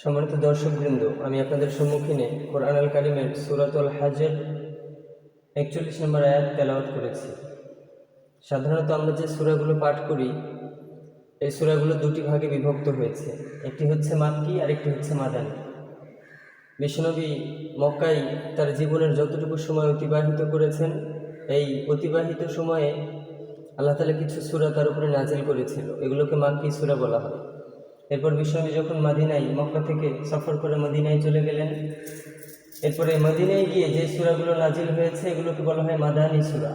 সম্মানিত দর্শকবৃন্দ, আমি আপনাদের সম্মুখীনে কোরআন আল কারিমের সুরাতুল হাজের একচল্লিশ নম্বর আয়াত তেলাওয়াত করেছি। সাধারণত আমরা যে সূরাগুলো পাঠ করি, এই সূরাগুলো দুটি ভাগে বিভক্ত হয়েছে। একটি হচ্ছে মাক্কি আর একটি হচ্ছে মাদানী। বিষ্ণবী মক্কাই তার জীবনের যতটুকু সময় অতিবাহিত করেছেন, এই অতিবাহিত সময়ে আল্লাহ তালা কিছু সূরা তার উপরে নাজিল করেছিল। এগুলোকে মাক্কি সূরা বলা হয়। এরপর বিশ্বনবী যখন মাদিনায়, মক্কা থেকে সফর করে মদিনায় চলে গেলেন, এরপরে মদিনায় গিয়ে যে সূরাগুলো নাজিল হয়েছে, এগুলোকে বলা হয় মাদানী সূরা।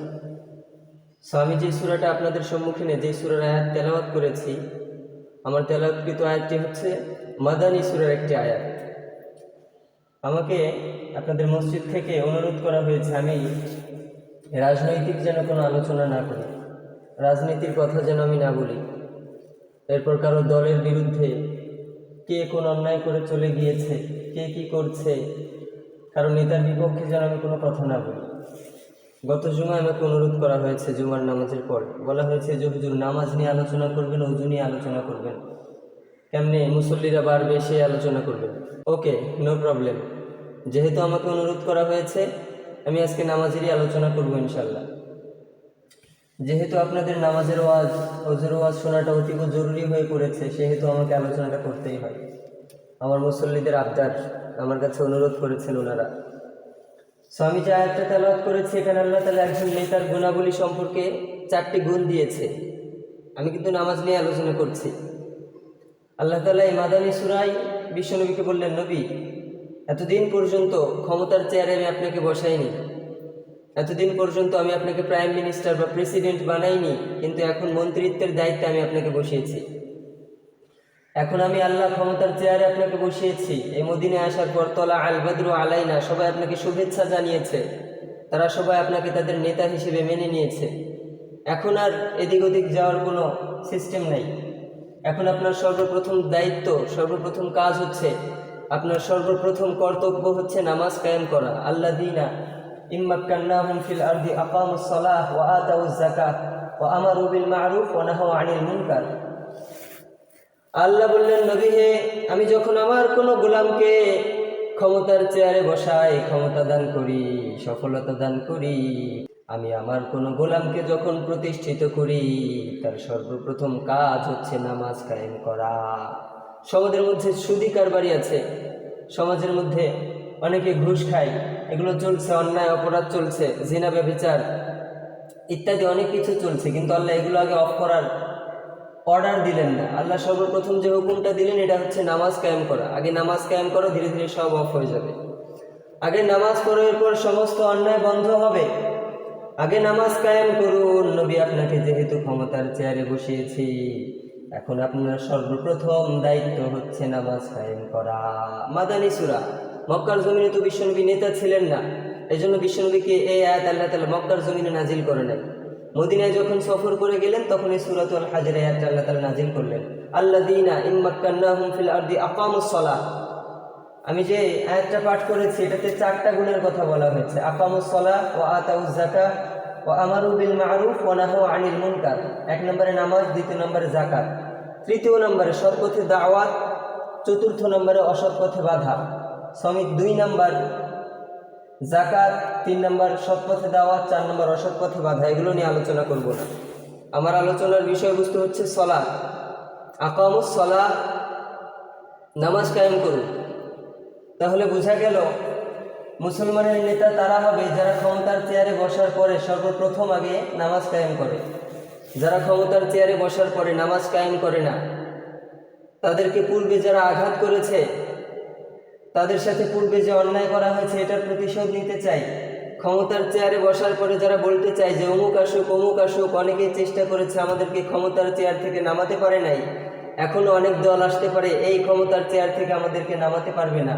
স্বামী যে সূরাটা আপনাদের সম্মুখীনে, যে সুরার আয়াত তেলাওয়াত করেছি, আমার তেলাওয়াতকৃত আয়াতটি হচ্ছে মাদানী সুরার একটি আয়াত। আমাকে আপনাদের মসজিদ থেকে অনুরোধ করা হয়েছে, আমি রাজনৈতিক যেন কোনো আলোচনা না করি, রাজনীতির কথা যেন আমি না বলি। এরপর কারও দলের বিরুদ্ধে কে কোন অন্যায় করে চলে গিয়েছে, কে কি করছে, কারও নেতার বিপক্ষে যেন আমি কোনো কথা না বলি। গত জুমায় আমাকে অনুরোধ করা হয়েছে জুমার নামাজের পর। বলা হয়েছে যে হুজুর নামাজ নিয়ে আলোচনা করবেন, অজু নিয়ে আলোচনা করবেন। কেমনে মুসল্লিরা বাড়বে সে আলোচনা করবেন? Okay, no problem. যেহেতু আমাকে অনুরোধ করা হয়েছে, আমি আজকে নামাজেরই আলোচনা করব ইনশাল্লাহ। যেহেতু আপনাদের নামাজের ওয়াজ ওজের ওয়াজ শোনাটা অতীব জরুরি হয়ে পড়েছে, সেহেতু আমাকে আলোচনাটা করতেই হয়। আমার মুসল্লিদের আবদার আমার কাছে অনুরোধ করেছেন ওনারা। স্বামী যে আয়াতটা তেলাওয়াত করেছি, এখানে আল্লাহ তালা একজন নেতার গুণাবলী সম্পর্কে চারটি গুণ দিয়েছে। আমি কিন্তু নামাজ নিয়ে আলোচনা করছি। আল্লাহ তালা এই মাদানী সুরাই বিশ্বনবীকে বললেন, নবী, এতদিন পর্যন্ত ক্ষমতার চেয়ারে আমি আপনাকে বসাইনি। এতদিন পর্যন্ত আমি আপনাকে প্রাইম মিনিস্টার বা প্রেসিডেন্ট বানাইনি, কিন্তু এখন মন্ত্রিত্বের দায়িত্বে আমি আপনাকে বসিয়েছি। এখন আমি আল্লাহ ক্ষমতার চেয়ারে আপনাকে বসিয়েছি। এই মদিনে আসার পর তলা আল বদরু আলাইনা, সবাই আপনাকে শুভেচ্ছা জানিয়েছে। তারা সবাই আপনাকে তাদের নেতা হিসেবে মেনে নিয়েছে। এখন আর এদিক ওদিক যাওয়ার কোনো সিস্টেম নাই। এখন আপনার সর্বপ্রথম দায়িত্ব, সর্বপ্রথম কাজ হচ্ছে, আপনার সর্বপ্রথম কর্তব্য হচ্ছে নামাজ কায়েম করা। আল্লাহ দিনা ইম্মাক্কান্নাহুম ফিল আরদি আকামুস সালাহ ওয়া আতাউজ যাকাত ওয়া আমারু বিল মা'রুফ ওয়া মুনকার আল্লাহ বললেন নবী হে আমি যখন আমার কোনো গোলামকে ক্ষমতার চেয়ারে বসাই, ক্ষমতা দান করি, সফলতা দান করি, আমি আমার কোনো গোলামকে যখন প্রতিষ্ঠিত করি, তার সর্বপ্রথম কাজ হচ্ছে নামাজ কায়েম করা। সমাজের মধ্যে সুদি কারবারি আছে। সমাজের মধ্যে অনেকে ঘুষ খায়, এগুলো চলছে, অন্যায় অপরাধ চলছে, জিনা ব্যভিচার ইত্যাদি অনেক কিছু চলছে, কিন্তু আল্লাহ এগুলো আগে অফ করার অর্ডার দিলেন না। আল্লাহ সর্বপ্রথম যে হুকুমটা দিলেন, এটা হচ্ছে নামাজ কায়েম করা। আগে নামাজ কায়েম করো, ধীরে ধীরে সব অফ হয়ে যাবে। আগে নামাজ পড়ার পর সমস্ত অন্যায় বন্ধ হবে। আগে নামাজ কায়েম করুন, নবী আপনাকে যেহেতু ক্ষমতার চেয়ারে বসিয়েছি, এখন আপনার সর্বপ্রথম দায়িত্ব হচ্ছে নামাজ কায়েম করা। মাদানী সুরা মক্কার জমিনে তো বিশ্বনবী নেতা ছিলেন না। এই জন্য বিশ্বনবীকে এই আয়াত আল্লাহ তালা মক্কার জমিনে নাজিল করে নেন মদিনায় যখন সফর করে গেলেন তখন এই সুরাতুল হাজের আয়াত আল্লাহ তালা নাজিল করলেন। আল্লাহ দিনা ইম্মাক্কান্নাহুম ফিল আরদি আকামুস সালাহ আমি যে আয়াতটা পাঠ করেছি, এটাতে চারটা গুণের কথা বলা হয়েছে। আকামুস সালাহ ও আতাউজ যাকাত ও আমারু বিল মারুফ ও নাহাউ আনিল মুনকার। এক নম্বরে নামাজ, দ্বিতীয় নম্বরে জাকাত তৃতীয় নম্বরে সৎপথে দাওয়াত, চতুর্থ নম্বরে অসৎ পথে বাধা। সমিত দুই নম্বর, জাকাত তিন নম্বর, সৎ পথে দাওয়াত, চার নম্বর, অসৎ পথে বাধা, এগুলো নিয়ে আলোচনা করব না। আমার আলোচনার বিষয়বস্তু হচ্ছে সলা আকামুস সলা নামাজ কায়েম করুন। তাহলে বোঝা গেল, মুসলমানের নেতা তারা হবে যারা ক্ষমতার চেয়ারে বসার পরে সর্বপ্রথম আগে নামাজ কায়েম করে। যারা ক্ষমতার চেয়ারে বসার পরে নামাজ কায়েম করে না, তাদেরকে পূর্বে যারা আঘাত করেছে তাদের সাথে পূর্বে যে অন্যায় করা হয়েছে, এটার প্রতিশোধ নিতে চাই। ক্ষমতার চেয়ারে বসার পরে যারা বলতে চায় যে, অমুক আসুক অমুক আসুক, অনেকেই চেষ্টা করেছে আমাদেরকে ক্ষমতার চেয়ার থেকে নামাতে পারে নাই। এখনও অনেক দল আসতে পারে, এই ক্ষমতার চেয়ার থেকে আমাদেরকে নামাতে পারবে না।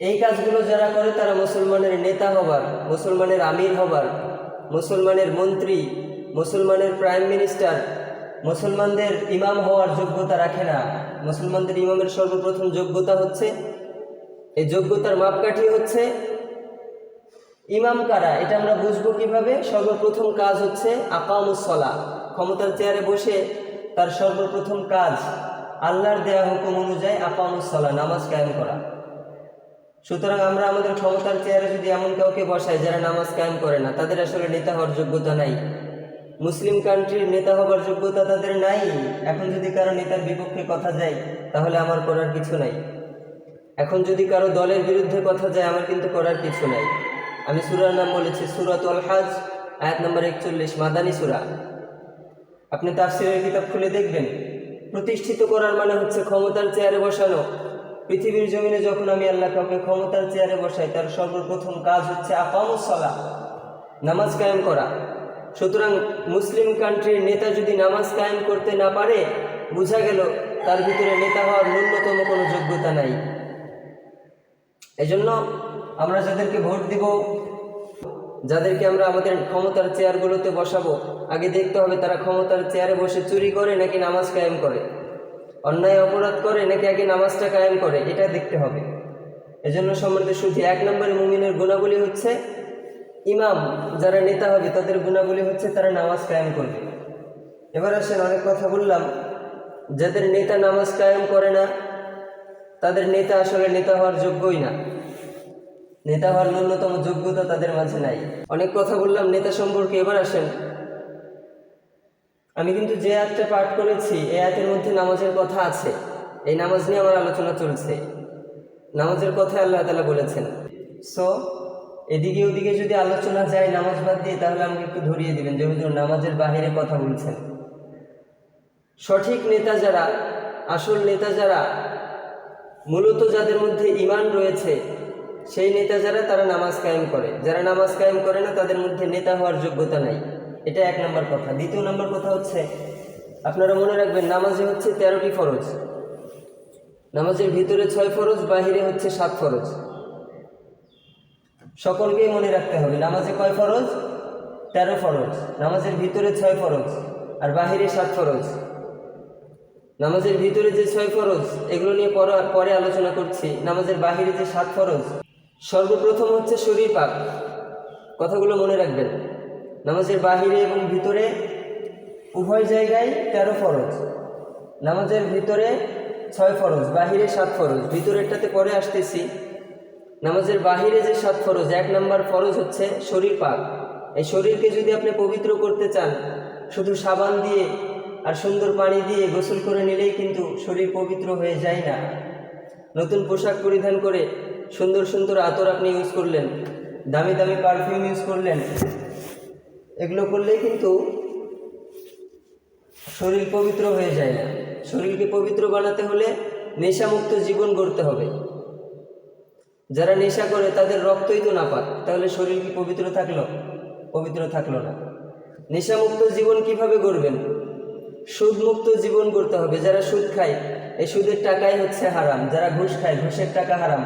এই কাজগুলো যারা করে, তারা মুসলমানের নেতা হবার, মুসলমানের আমির হবার, মুসলমানের মন্ত্রী, মুসলমানের প্রাইম মিনিস্টার মুসলমানদের ইমাম হওয়ার যোগ্যতা রাখে না। মুসলমানদের ইমামের সর্বপ্রথম যোগ্যতা হচ্ছে, এই যোগ্যতার মাপকাঠি হচ্ছে ইমাম কারা? এটা আমরা বুঝব কীভাবে? সর্বপ্রথম কাজ হচ্ছে আকামুসলা ক্ষমতার চেয়ারে বসে তার সর্বপ্রথম কাজ আল্লাহর দেয়া হুকুম অনুযায়ী আপামুসলা নামাজ কায়েম করা। সুতরাং আমরা আমাদের ক্ষমতার চেয়ারে যদি এমন কাউকে বসাই যারা নামাজ কায়েম করে না, তাদের আসলে নেতা হওয়ার যোগ্যতা নাই। মুসলিম কান্ট্রির নেতা হবার যোগ্যতা তাদের নাই। এখন যদি কারও নেতার বিপক্ষে কথা যায়, তাহলে আমার করার কিছু নাই। এখন যদি কারও দলের বিরুদ্ধে কথা যায়, আমার কিন্তু করার কিছু নাই। আমি সুরার নাম বলেছি সুরাত আল হাজ, আয়াত নম্বর একচল্লিশ, মাদানী সুরা। আপনি তার তাফসিরের কিতাব খুলে দেখবেন। প্রতিষ্ঠিত করার মানে হচ্ছে ক্ষমতার চেয়ারে বসানো। পৃথিবীর জমিনে যখন আমি আল্লাহ কাউকে ক্ষমতার চেয়ারে বসাই, তার সর্বপ্রথম কাজ হচ্ছে আকামুসলা নামাজ কায়েম করা। সুতরাং মুসলিম কান্ট্রির নেতা যদি নামাজ কায়েম করতে না পারে, বোঝা গেল তার ভিতরে নেতা হওয়ার ন্যূনতম কোনো যোগ্যতা নাই। এজন্য আমরা যাদেরকে ভোট দিব, যাদেরকে আমরা আমাদের ক্ষমতার চেয়ারগুলোতে বসাবো, আগে দেখতে হবে তারা ক্ষমতার চেয়ারে বসে চুরি করে নাকি নামাজ কায়েম করে। অন্যায় অপরাধ করে নাকি আগে নামাজটা কায়েম করে, এটা দেখতে হবে। এজন্য সম্বন্ধে শুধু এক নম্বরে মুমিনের গুণাবলী হচ্ছে ইমাম যারা নেতা হবে, তাদের গুণাবলী হচ্ছে তারা নামাজ কায়েম করবে। এবার আসেন অনেক কথা বললাম। যাদের নেতা নামাজ কায়েম করে না, তাদের নেতা আসলে নেতা হওয়ার যোগ্যই না। নেতা হওয়ার ন্যূনতম যোগ্যতা তাদের মাঝে নাই। অনেক কথা বললাম নেতা সম্পর্কে, এবার আসেন। আমি কিন্তু যে আয়াতটা পাঠ করেছি, এই আয়াতের মধ্যে নামাজের কথা আছে। এই নামাজ নিয়ে আমার আলোচনা চলছে। নামাজের কথা আল্লাহ তালা বলেছেন। সো এদিকে ওদিকে যদি আলোচনা যায়, নামাজ বাদ দিয়ে, তাহলে আমাকে একটু ধরিয়ে দিবেন। যে হুজুর নামাজের বাহিরে কথা বলছেন। সঠিক নেতা যারা, আসল নেতা যারা, মূলত যাদের মধ্যে ইমান রয়েছে, সেই নেতা যারা, তারা নামাজ কায়েম করে। যারা নামাজ কায়েম করে না, তাদের মধ্যে নেতা হওয়ার যোগ্যতা নাই। এটা এক নম্বর কথা। দ্বিতীয় নম্বর কথা হচ্ছে, আপনারা মনে রাখবেন, নামাজে হচ্ছে তেরোটি ফরজ। নামাজের ভিতরে ছয় ফরজ, বাহিরে হচ্ছে সাত ফরজ। সকলকেই মনে রাখতে হবে, নামাজে কয় ফরজ? তেরো ফরজ। নামাজের ভিতরে ছয় ফরজ আর বাহিরে সাত ফরজ। নামাজের ভিতরে যে ছয় ফরজ, এগুলো নিয়ে পরে পরে আলোচনা করছি। নামাজের বাহিরে যে সাত ফরজ, সর্বপ্রথম হচ্ছে শরীর পাক। কথাগুলো মনে রাখবেন। নামাজের বাহিরে এবং ভিতরে উভয় জায়গায় তেরো ফরজ। নামাজের ভিতরে ছয় ফরজ, বাহিরে সাত ফরজ। ভিতরেরটাতে পরে আসতেছি। নামাজের বাহিরে যে সাত ফরজ, এক নম্বর ফরজ হচ্ছে শরীর পাক। এই শরীরকে যদি আপনি পবিত্র করতে চান, শুধু সাবান দিয়ে আর সুন্দর পানি দিয়ে গোসল করে নিলেই কিন্তু শরীর পবিত্র হয়ে যায় না। নতুন পোশাক পরিধান করে সুন্দর সুন্দর আতর আপনি ইউজ করলেন, দামি দামি পারফিউম ইউজ করলেন, এগুলো করলেই কিন্তু শরীর পবিত্র হয়ে যায় না। শরীরকে পবিত্র বানাতে হলে নেশামুক্ত জীবন গড়তে হবে। যারা নেশা করে, তাদের রক্তই তো না পাক তাহলে শরীর কি পবিত্র থাকল? পবিত্র থাকল না। নেশামুক্ত জীবন কীভাবে গড়বেন? সুদমুক্ত জীবন করতে হবে। যারা সুদ খায়, এই সুদের টাকাই হচ্ছে হারাম। যারা ঘুষ খায়, ঘুষের টাকা হারাম।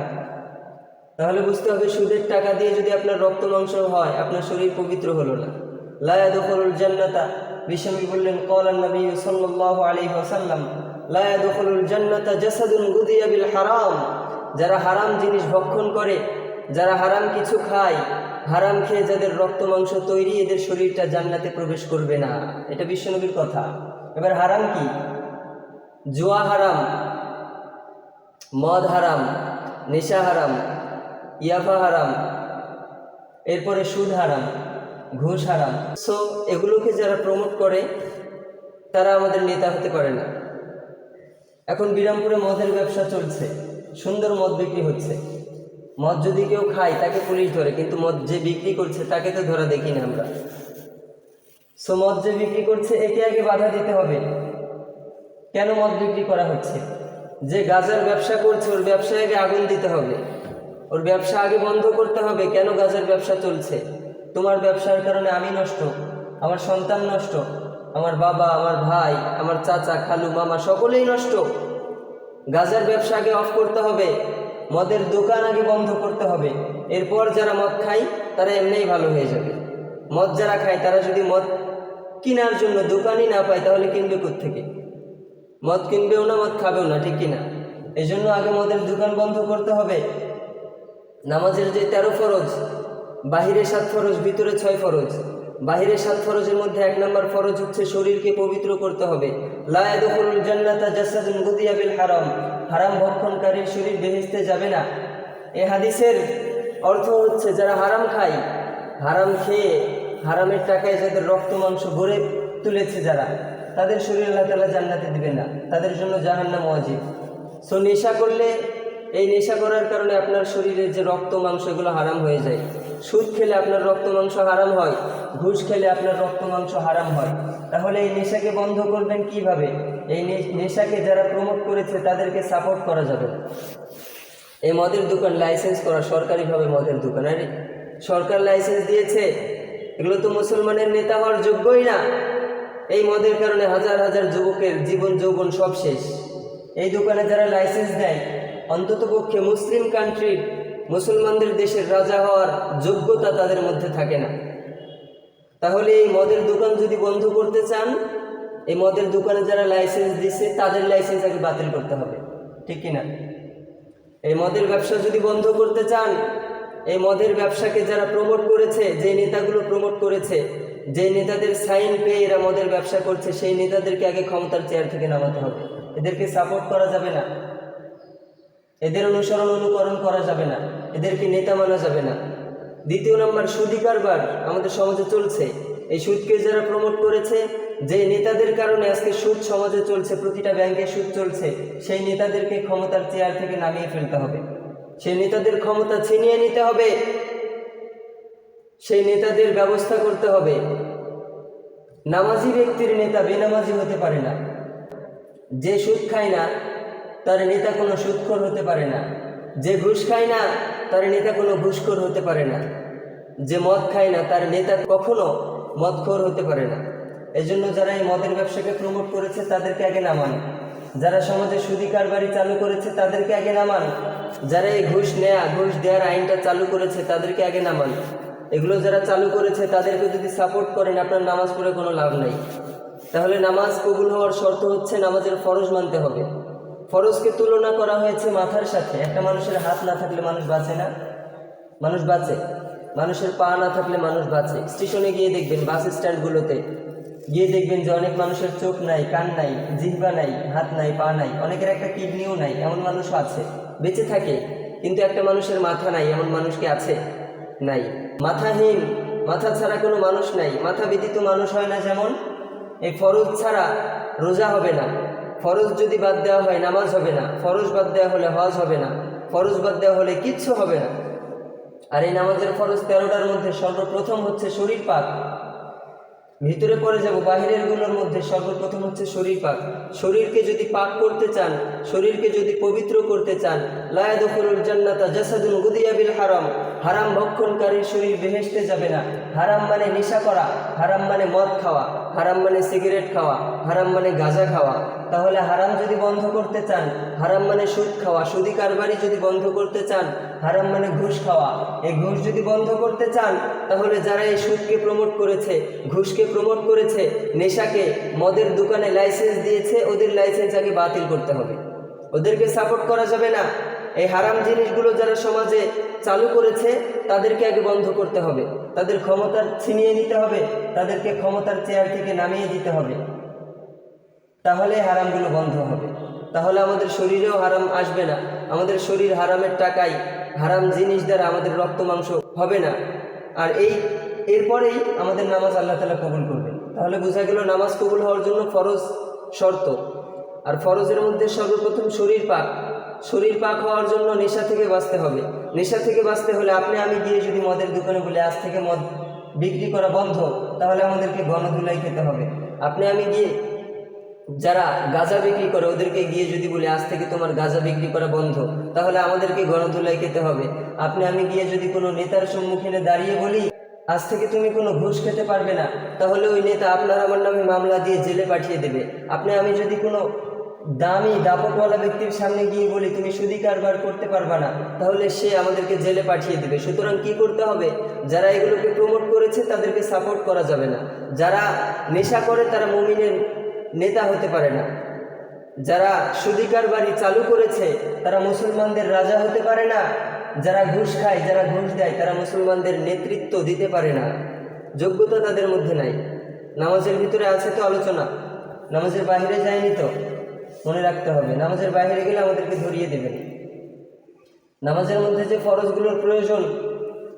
তাহলে বুঝতে হবে, সুদের টাকা দিয়ে যদি আপনার রক্ত মাংস হয়, আপনার শরীর পবিত্র হলো না। লায়া দখলুল জান্নাতা বিশ্বনবী বললেন কলান নবী সাল্লাল্লাহু আলাইহি ওয়াসাল্লাম লায়া দখলুল জান্নাতা জাসাদুন গুদিয়া বিল হারাম। যারা হারাম জিনিস ভক্ষণ করে, যারা হারাম কিছু খায়, হারাম খেয়ে যাদের রক্ত মাংস তৈরি, এদের শরীরটা জান্নাতে প্রবেশ করবে না। এটা বিশ্বনবীর কথা। এবার হারাম কি? জুয়া হারাম, মদ হারাম, নেশা হারাম, ইয়াফা হারাম, এরপরে সুদ হারাম, ঘুষ হারাম। সো এগুলোকে যারা প্রমোট করে, তারা আমাদের নেতা হতে পারে না। এখন বিরামপুরে মদের ব্যবসা চলছে। সুন্দর মদ বিক্রি হচ্ছে। মদ যদি কেউ খায়, তাকে পুলিশ ধরে, কিন্তু মদ যে বিক্রি করছে, তাকে তো ধরা দেখি না আমরা। সো মদ যে বিক্রি করছে, একে আগে বাধা দিতে হবে। কেন মদ বিক্রি করা হচ্ছে? যে গাজার ব্যবসা করছে, ওর ব্যবসায় আগে আগুন দিতে হবে। ওর ব্যবসা আগে বন্ধ করতে হবে, কেন গাজার ব্যবসা চলছে? তোমার ব্যবসার কারণে আমি নষ্ট, আমার সন্তান নষ্ট, আমার বাবা, আমার ভাই, আমার চাচা, খালু, মামা, সকলেই নষ্ট। গাজার ব্যবসা আগে অফ করতে হবে, মদের দোকান আগে বন্ধ করতে হবে। এরপর যারা মদ খায়, তারা এমনিই ভালো হয়ে যাবে। মদ যারা খায়, তারা যদি মদ কেনার জন্য দোকানই না পায়, তাহলে কিনবে থেকে মদ কিনবেও না, মদ খাবেও না, ঠিক কিনা? এই জন্য আগে মদের দোকান বন্ধ করতে হবে। নামাজের যে তেরো ফরজ, বাহিরে সাত ফরজ, ভিতরে ছয় ফরজ। বাহিরে সাত ফরজের মধ্যে এক নম্বর ফরজ হচ্ছে শরীরকে পবিত্র করতে হবে। জান্নাতা হারাম। হারাম ভক্ষণকারীর শরীর বেহেশতে যাবে না। এ হাদিসের অর্থ হচ্ছে যারা হারাম খায়, হারাম খেয়ে হারামের টাকায় যাদের রক্ত, মাংস গড়ে তুলেছে যারা, তাদের শরীর আল্লাহ তালা জান্নাতে দিবে না। তাদের জন্য জাহান্নাম ওয়াজিব। সো নেশা করলে, এই নেশা করার কারণে আপনার শরীরে যে রক্ত, মাংস এগুলো হারাম হয়ে যায়। সুদ খেলে আপনার রক্ত মাংস হারাম হয়, ঘুষ খেলে আপনার রক্ত মাংস হারাম হয়। তাহলে এই নেশাকে বন্ধ করবেন কীভাবে? এই নেশাকে যারা প্রমোট করেছে, তাদেরকে সাপোর্ট করা যাবে। এই মদের দোকান লাইসেন্স করা সরকারিভাবে মদের দোকান আরে সরকার লাইসেন্স দিয়েছে, এগুলো তো মুসলমানের নেতা হওয়ার যোগ্যই না। এই মদের কারণে হাজার হাজার যুবকের জীবন যৌবন সব শেষ। এই দোকানে যারা লাইসেন্স দেয় অন্তত পক্ষে মুসলিম কান্ট্রির মুসলমানদের দেশের রাজা হওয়ার যোগ্যতা তাদের মধ্যে থাকে না। তাহলে এই মদের দোকান যদি বন্ধ করতে চান, এই মদের দোকানে যারা লাইসেন্স দিছে, তাদের লাইসেন্স আগে বাতিল করতে হবে। ঠিক কিনা এই মদের ব্যবসা যদি বন্ধ করতে চান, এই মদের ব্যবসাকে যারা প্রমোট করেছে যে নেতাগুলো প্রমোট করেছে যে নেতাদের সাইন পেয়ে এরা মদের ব্যবসা করছে, সেই নেতাদেরকে আগে ক্ষমতার চেয়ার থেকে নামাতে হবে। এদেরকে সাপোর্ট করা যাবে না। এদের অনুসরণ অনুকরণ করা যাবে না। এদেরকে নেতা মানা যাবে না। দ্বিতীয় নম্বর সুদি কারবার আমাদের সমাজে চলছে। এই সুদকে যারা প্রমোট করেছে, যে নেতাদের কারণে আজকে সুদ সমাজে চলছে, প্রতিটা ব্যাংকে সুদ চলছে, সেই নেতাদেরকে ক্ষমতার চেয়ার থেকে নামিয়ে ফেলতে হবে। সেই নেতাদের ক্ষমতা ছিনিয়ে নিতে হবে। সেই নেতাদের ব্যবস্থা করতে হবে। নামাজি ব্যক্তির নেতা বেনামাজি হতে পারে না। যে সুদ খায় না তার নেতা কোনো সুদখোর হতে পারে না। যে ঘুষ খায় না, তার নেতা কোনো ঘুষখোর হতে পারে না। যে মদ খায় না, তার নেতা কখনো মদখোর হতে পারে না। এজন্য যারা এই মদের ব্যবসাকে প্রমোট করেছে, তাদেরকে আগে নামান। যারা সমাজে সুদি কারবারি চালু করেছে, তাদেরকে আগে নামান। যারা এই ঘুষ নেয়া, ঘুষ দেওয়ার আইনটা চালু করেছে, তাদেরকে আগে নামান। এগুলো যারা চালু করেছে, তাদেরকে যদি সাপোর্ট করেন, আপনার নামাজ পড়ে কোনো লাভ নাই। তাহলে নামাজ কবুল হওয়ার শর্ত হচ্ছে, নামাজের ফরজ মানতে হবে। ফরজকে তুলনা করা হয়েছে মাথার সাথে। একটা মানুষের হাত না থাকলে মানুষ বাঁচে না। মানুষ বাঁচে। মানুষের পা না থাকলে মানুষ বাঁচে। স্টেশনে গিয়ে দেখবেন, বাস স্ট্যান্ডগুলোতে গিয়ে দেখবেন যে অনেক মানুষের চোখ নাই, কান নাই, জিহ্বা নাই, হাত নাই, পা নাই, অনেকের একটা কিডনিও নাই, এমন মানুষও আছে। বেঁচে থাকে, কিন্তু একটা মানুষের মাথা নাই, এমন মানুষ কি আছে? নাই। মাথাহীন, মাথা ছাড়া কোনো মানুষ নাই। মাথা ব্যতীত মানুষ হয় না যেমন? এই ফরজ ছাড়া রোজা হবে না। ফরজ যদি বাদ দেওয়া হয় নামাজ হবে না। ফরজ বাদ দেওয়া হলে হজ হবে না। ফরজ বাদ দেওয়া হলে কিচ্ছু হবে না। আর এই নামাজের ফরজ তেরোটার মধ্যে সর্বপ্রথম হচ্ছে শরীর পাক। ভিতরে পড়ে যাব, বাহিরেরগুলোর মধ্যে সর্বপ্রথম হচ্ছে শরীর পাক। শরীরকে যদি পাক করতে চান, শরীরকে যদি পবিত্র করতে চান লায়াদুল জান্নাতা জাসাদুন গুদিয়া বিল হারাম। হারাম ভক্ষণকারীর শরীর বেহেসতে যাবে না। হারাম মানে নেশা করা, হারাম মানে মদ খাওয়া, হারাম মানে সিগারেট খাওয়া, হারাম মানে গাঁজা খাওয়া। তাহলে হারাম যদি বন্ধ করতে চান, হারাম মানে সুদ খাওয়া, সুদি কারবারি যদি বন্ধ করতে চান, হারাম মানে ঘুষ খাওয়া। এই ঘুষ যদি বন্ধ করতে চান, তাহলে যারা এই সুদকে প্রমোট করেছে, ঘুষকে প্রমোট করেছে, নেশাকে, মদের দোকানে লাইসেন্স দিয়েছে, ওদের লাইসেন্স আগে বাতিল করতে হবে। ওদেরকে সাপোর্ট করা যাবে না। এই হারাম জিনিসগুলো যারা সমাজে চালু করেছে, তাদেরকে আগে বন্ধ করতে হবে। তাদের ক্ষমতার ছিনিয়ে নিতে হবে, তাদেরকে ক্ষমতার চেয়ার থেকে নামিয়ে দিতে হবে। তাহলে হারামগুলো বন্ধ হবে। তাহলে আমাদের শরীরেও হারাম আসবে না। আমাদের শরীর হারামের টাকায় হারাম জিনিস দ্বারা আমাদের রক্ত মাংস হবে না। আর এই, এরপরেই আমাদের নামাজ আল্লাহ তালা কবুল করবেন। তাহলে বোঝা গেল নামাজ কবুল হওয়ার জন্য ফরজ শর্ত। আর ফরজের মধ্যে সর্বপ্রথম শরীর পাক। শরীর পাক হওয়ার জন্য নেশা থেকে বাঁচতে হবে। নেশা থেকে বাঁচতে হলে আপনি আমি গিয়ে যদি মদের দোকানে বলি আজ থেকে মদ বিক্রি করা বন্ধ, তাহলে আমাদেরকে গণধুলাই খেতে হবে। আপনি আমি গিয়ে যারা গাঁজা বিক্রি করে ওদেরকে গিয়ে যদি বলি আজ থেকে তোমার গাঁজা বিক্রি করা বন্ধ, তাহলে আমাদেরকে গণধুলাই খেতে হবে। আপনি আমি গিয়ে যদি কোনো নেতার সম্মুখীনে দাঁড়িয়ে বলি, আজ থেকে তুমি কোনো ঘুষ খেতে পারবে না, তাহলে ওই নেতা আপনার আমার নামে মামলা দিয়ে জেলে পাঠিয়ে দেবে। আপনি আমি যদি কোনো দামি দাপটওয়ালা ব্যক্তির সামনে গিয়ে বলি, তুমি সুদি কারবার করতে পারবে না, তাহলে সে আমাদেরকে জেলে পাঠিয়ে দেবে। সুতরাং কি করতে হবে? যারা এগুলোকে প্রমোট করেছে, তাদেরকে সাপোর্ট করা যাবে না। যারা নেশা করে, তারা মমিনের নেতা হতে পারে না। যারা সুদিকার বাড়ি চালু করেছে, তারা মুসলমানদের রাজা হতে পারে না। যারা ঘুষ খায়, যারা ঘুষ দেয়, তারা মুসলমানদের নেতৃত্ব দিতে পারে না। যোগ্যতা তাদের মধ্যে নাই। নামাজের ভিতরে আছে তো আলোচনা। নামাজের বাইরে যায়নি তো? মনে রাখতে হবে। নামাজের বাইরে গেলে আমাদেরকে ধরিয়ে দেবেন। নামাজের মধ্যে যে ফরজগুলোর প্রয়োজন,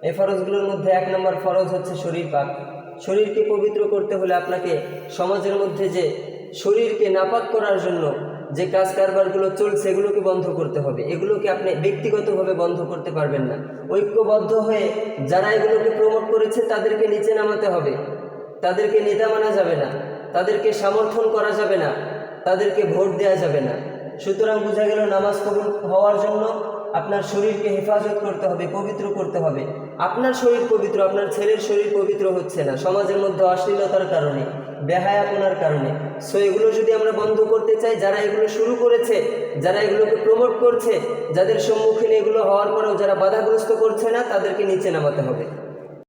এই ফরজগুলোর মধ্যে এক নম্বর ফরজ হচ্ছে শরীর পাক। শরীরকে পবিত্র করতে হলে আপনাকে সমাজের মধ্যে যে শরীরকে নাপাক করার জন্য যে কাজ কারবারগুলো চলছে এগুলোকে বন্ধ করতে হবে। এগুলোকে আপনি ব্যক্তিগতভাবে বন্ধ করতে পারবেন না। ঐক্যবদ্ধ হয়ে যারা এগুলোকে প্রমোট করেছে, তাদেরকে নিচে নামাতে হবে। তাদেরকে নেতা মানা যাবে না। তাদেরকে সমর্থন করা যাবে না। তাদেরকে ভোট দেওয়া যাবে না। সুতরাং বোঝা গেল, নামাজ কবুল হওয়ার জন্য আপনার শরীরকে হেফাজত করতে হবে, পবিত্র করতে হবে। আপনার শরীর পবিত্র, আপনার ছেলের শরীর পবিত্র হচ্ছে না। সমাজের মধ্যে অশ্লীলতার কারণে, বেহায়াপনার কারণে। সো এগুলো যদি আমরা বন্ধ করতে চাই, যারা এগুলো শুরু করেছে, যারা এগুলোকে প্রমোট করছে, যাদের সম্মুখীন এগুলো হওয়ার পরেও যারা বাধাগ্রস্ত করছে না, তাদেরকে নিচে নামাতে হবে।